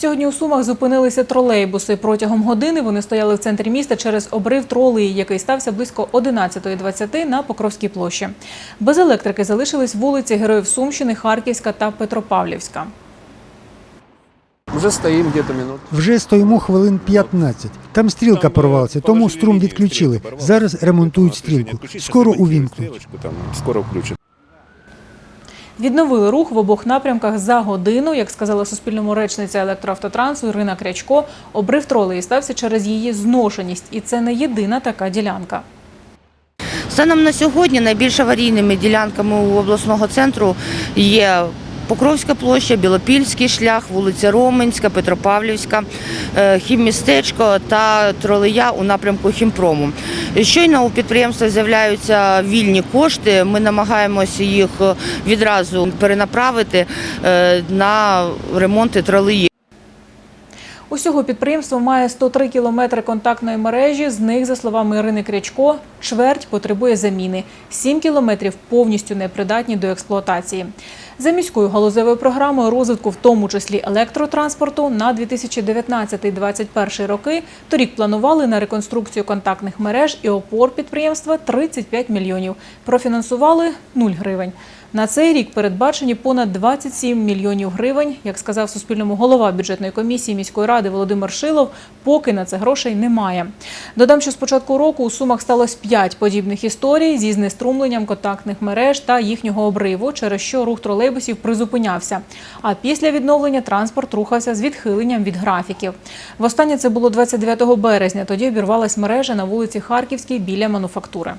Сьогодні у Сумах зупинилися тролейбуси. Протягом години вони стояли в центрі міста через обрив тролеї, який стався близько 11.20 на Покровській площі. Без електрики залишились вулиці Героїв Сумщини, Харківська та Петропавлівська. Уже стоим где-то минут. Вже стоїмо хвилин 15. Там стрілка порвалася, тому струм відключили. Зараз ремонтують стрілку. Скоро увімкнуть. Там скоро включат. Відновили рух в обох напрямках за годину. Як сказала Суспільному речниця електроавтотрансу Ірина Крячко, обрив тролеї стався через її зношеність. І це не єдина така ділянка. Станом на сьогодні найбільш аварійними ділянками у обласного центру є Покровська площа, Білопільський шлях, вулиця Роменська, Петропавлівська, е, хіммістечко та тролея у напрямку хімпрому. Щойно у підприємства з'являються вільні кошти. Ми намагаємося їх відразу перенаправити е, на ремонти тролеї. Усього підприємство має 103 кілометри контактної мережі. З них, за словами Ірини Крячко, чверть потребує заміни. 7 кілометрів повністю непридатні до експлуатації. За міською галузевою програмою розвитку, в тому числі електротранспорту, на 2019-2021 роки торік планували на реконструкцію контактних мереж і опор підприємства 35 мільйонів. Профінансували 0 гривень. На цей рік передбачені понад 27 мільйонів гривень. Як сказав Суспільному голова бюджетної комісії міської ради Володимир Шилов, поки на це грошей немає. Додам, що з початку року у Сумах сталося 5 подібних історій зі знеструмленням контактних мереж та їхнього обриву, через що рух тролейбусів призупинявся. А після відновлення транспорт рухався з відхиленням від графіків. Востаннє це було 29 березня. Тоді обірвалась мережа на вулиці Харківській біля мануфактури.